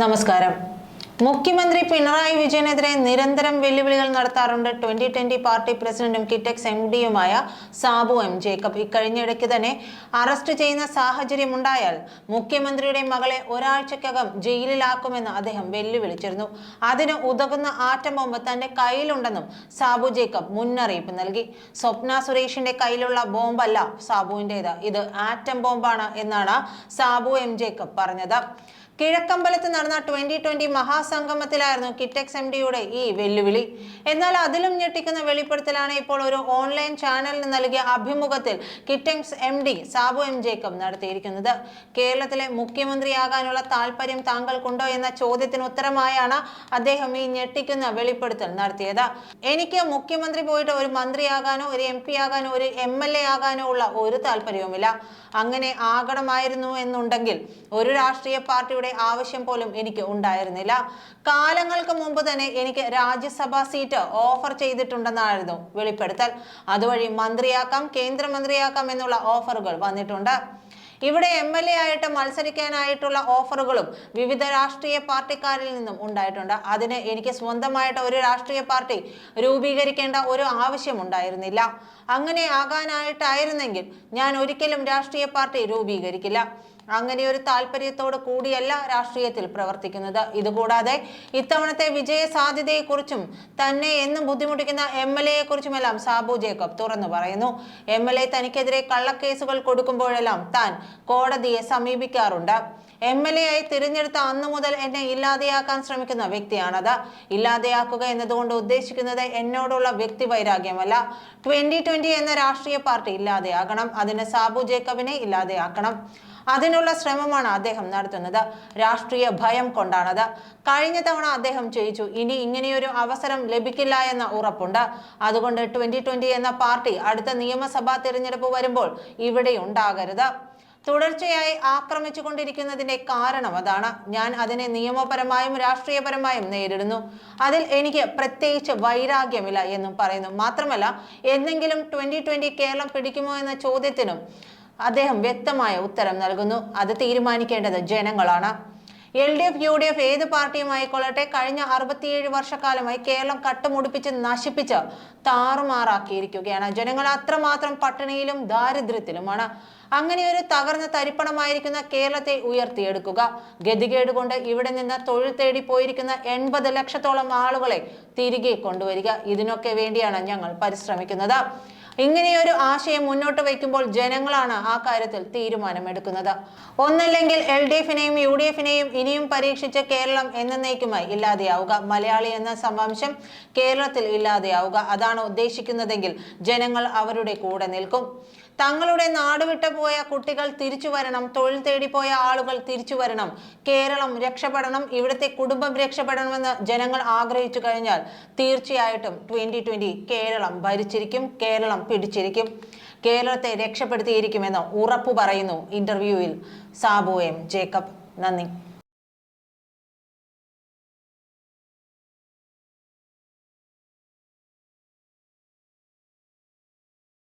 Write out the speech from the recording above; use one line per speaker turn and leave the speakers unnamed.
നമസ്കാരം. മുഖ്യമന്ത്രി പിണറായി വിജയനെതിരെ നിരന്തരം വെല്ലുവിളികൾ നടത്താറുണ്ട്. ട്വന്റി ട്വന്റി പാർട്ടി പ്രസിഡന്റും കിറ്റക്സ് എം ഡിയുമായ സാബു എം ജേക്കബ്. ഇക്കഴിഞ്ഞിടയ്ക്ക് തന്നെ അറസ്റ്റ് ചെയ്യുന്ന സാഹചര്യമുണ്ടായാൽ മുഖ്യമന്ത്രിയുടെ മകളെ ഒരാഴ്ചക്കകം ജയിലിലാക്കുമെന്ന് അദ്ദേഹം വെല്ലുവിളിച്ചിരുന്നു. അതിന് ഉതകുന്ന ആറ്റം ബോംബ് തന്റെ കയ്യിലുണ്ടെന്നും സാബു ജേക്കബ് മുന്നറിയിപ്പ് നൽകി. സ്വപ്ന സുരേഷിന്റെ കയ്യിലുള്ള ബോംബല്ല സാബുവിന്റെത് ഇത് ആറ്റം ബോംബാണ് എന്നാണ് സാബു എം ജേക്കബ് പറഞ്ഞത്. കിഴക്കമ്പലത്ത് നടന്ന ട്വന്റി ട്വന്റി മഹാസംഗമത്തിലായിരുന്നു കിറ്റക്സ് എം ഡിയുടെ ഈ വെല്ലുവിളി. എന്നാൽ അതിലും ഞെട്ടിക്കുന്ന വെളിപ്പെടുത്തലാണ് ഇപ്പോൾ ഒരു ഓൺലൈൻ ചാനലിന് നൽകിയ അഭിമുഖത്തിൽ Kitex M D Sabu M Jacob നടത്തിയിരിക്കുന്നത്. കേരളത്തിലെ മുഖ്യമന്ത്രിയാകാനുള്ള താല്പര്യം താങ്കൾക്കുണ്ടോ എന്ന ചോദ്യത്തിന് ഉത്തരമായാണ് അദ്ദേഹം ഈ ഞെട്ടിക്കുന്ന വെളിപ്പെടുത്തൽ നടത്തിയത്. എനിക്ക് മുഖ്യമന്ത്രി പോയിട്ട് ഒരു മന്ത്രിയാകാനോ ഒരു എം പി ആകാനോ ഒരു എം എൽ എ ആകാനോ ഉള്ള ഒരു താല്പര്യവുമില്ല അങ്ങനെ ആകണമായിരുന്നു എന്നുണ്ടെങ്കിൽ ഒരു രാഷ്ട്രീയ പാർട്ടിയുടെ ആവശ്യം പോലും എനിക്ക് ഉണ്ടായിരുന്നില്ല. കാലങ്ങൾക്ക് മുമ്പ് തന്നെ എനിക്ക് രാജ്യസഭാ സീറ്റ് ഓഫർ ചെയ്തിട്ടുണ്ടെന്നായിരുന്നു വെളിപ്പെടുത്തൽ. അതുവഴി മന്ത്രിയാക്കാം കേന്ദ്രമന്ത്രിയാക്കാം എന്നുള്ള ഓഫറുകൾ വന്നിട്ടുണ്ട്. ഇവിടെ എം എൽ എ ആയിട്ട് മത്സരിക്കാനായിട്ടുള്ള ഓഫറുകളും വിവിധ രാഷ്ട്രീയ പാർട്ടിക്കാരിൽ നിന്നും ഉണ്ടായിട്ടുണ്ട്. അതിന് എനിക്ക് സ്വന്തമായിട്ട് ഒരു രാഷ്ട്രീയ പാർട്ടി രൂപീകരിക്കേണ്ട ഒരു ആവശ്യം ഉണ്ടായിരുന്നില്ല. അങ്ങനെ ആകാനായിട്ടായിരുന്നെങ്കിൽ ഞാൻ ഒരിക്കലും രാഷ്ട്രീയ പാർട്ടി രൂപീകരിക്കില്ല. അങ്ങനെ ഒരു താല്പര്യത്തോട് കൂടിയല്ല രാഷ്ട്രീയത്തിൽ പ്രവർത്തിക്കുന്നത്. ഇതുകൂടാതെ ഇത്തവണത്തെ വിജയ സാധ്യതയെക്കുറിച്ചും തന്നെ എന്നും ബുദ്ധിമുട്ടിക്കുന്ന എം എൽ എയെ കുറിച്ചുമെല്ലാം സാബു ജേക്കബ് തുറന്നു പറയുന്നു. എം എൽ എ തനിക്കെതിരെ കള്ളക്കേസുകൾ കൊടുക്കുമ്പോഴെല്ലാം താൻ കോടതിയെ സമീപിക്കാറുണ്ട്. എം എൽ എ ആയി തിരഞ്ഞെടുത്ത അന്നു മുതൽ എന്നെ ഇല്ലാതെയാക്കാൻ ശ്രമിക്കുന്ന വ്യക്തിയാണത്. ഇല്ലാതെയാക്കുക എന്നതുകൊണ്ട് ഉദ്ദേശിക്കുന്നത് എന്നോടുള്ള വ്യക്തി വൈരാഗ്യമല്ല ട്വന്റി ട്വന്റി എന്ന രാഷ്ട്രീയ പാർട്ടി ഇല്ലാതെയാകണം. അതിന് സാബു ജേക്കബിനെ ഇല്ലാതെയാക്കണം. അതിനുള്ള ശ്രമമാണ് അദ്ദേഹം നടത്തുന്നത്. രാഷ്ട്രീയ ഭയം കൊണ്ടാണത്. കഴിഞ്ഞ തവണ അദ്ദേഹം ചെയ്യിച്ചു ഇനി ഇങ്ങനെയൊരു അവസരം ലഭിക്കില്ല എന്ന ഉറപ്പുണ്ട്. അതുകൊണ്ട് ട്വന്റി ട്വന്റി എന്ന പാർട്ടി അടുത്ത നിയമസഭാ തിരഞ്ഞെടുപ്പ് വരുമ്പോൾ ഇവിടെ ഉണ്ടാകരുത്. തുടർച്ചയായി ആക്രമിച്ചുകൊണ്ടിരിക്കുന്നതിന്റെ കാരണം അതാണ്. ഞാൻ അതിനെ നിയമപരമായും രാഷ്ട്രീയപരമായും നേരിടുന്നു. അതിൽ എനിക്ക് പ്രത്യേകിച്ച് വൈരാഗ്യമില്ല എന്നും പറയുന്നു. മാത്രമല്ല എന്തെങ്കിലും ട്വന്റി ട്വന്റി കേരളം പിടിക്കുമോ എന്ന ചോദ്യത്തിനും അദ്ദേഹം വ്യക്തമായ ഉത്തരം നൽകുന്നു. അത് തീരുമാനിക്കേണ്ടത് ജനങ്ങളാണ്. L D F U D F ഏത് പാർട്ടിയുമായിക്കൊള്ളട്ടെ കഴിഞ്ഞ അറുപത്തിയേഴ് വർഷക്കാലമായി കേരളം കട്ടുമുടിപ്പിച്ച് നശിപ്പിച്ച് താറുമാറാക്കിയിരിക്കുകയാണ്. ജനങ്ങൾ അത്രമാത്രം പട്ടിണിയിലും ദാരിദ്ര്യത്തിലുമാണ്. അങ്ങനെ ഒരു തകർന്ന തരിപ്പണമായിരിക്കുന്ന കേരളത്തെ ഉയർത്തിയെടുക്കുക. ഗതികേട് കൊണ്ട് ഇവിടെ നിന്ന് തൊഴിൽ തേടി പോയിരിക്കുന്ന എൺപത് ലക്ഷത്തോളം ആളുകളെ തിരികെ കൊണ്ടുവരിക. ഇതിനൊക്കെ വേണ്ടിയാണ് ഞങ്ങൾ പരിശ്രമിക്കുന്നത്. ഇങ്ങനെയൊരു ആശയം മുന്നോട്ട് വയ്ക്കുമ്പോൾ ജനങ്ങളാണ് ആ കാര്യത്തിൽ തീരുമാനമെടുക്കുന്നത്. ഒന്നല്ലെങ്കിൽ എൽ ഡി എഫിനെയും യു ഡി എഫിനെയും ഇനിയും പരീക്ഷിച്ച കേരളം എന്നേക്കുമായി ഇല്ലാതെയാവുക. മലയാളി എന്ന സമാംശം കേരളത്തിൽ ഇല്ലാതെയാവുക. അതാണ് ഉദ്ദേശിക്കുന്നതെങ്കിൽ ജനങ്ങൾ അവരുടെ കൂടെ നിൽക്കും. തങ്ങളുടെ നാട് വിട്ടു പോയ കുട്ടികൾ തിരിച്ചു വരണം. തൊഴിൽ തേടിപ്പോയ ആളുകൾ തിരിച്ചു വരണം. കേരളം രക്ഷപ്പെടണം. ഇവിടുത്തെ കുടുംബം രക്ഷപ്പെടണമെന്ന് ജനങ്ങൾ ആഗ്രഹിച്ചു കഴിഞ്ഞാൽ തീർച്ചയായിട്ടും ട്വന്റി ട്വന്റി കേരളം ഭരിച്ചിരിക്കും. കേരളം പിടിച്ചിരിക്കും. കേരളത്തെ രക്ഷപ്പെടുത്തിയിരിക്കുമെന്ന് ഉറപ്പു പറയുന്നു ഇന്റർവ്യൂവിൽ സാബു എം ജേക്കബ്. നന്ദി.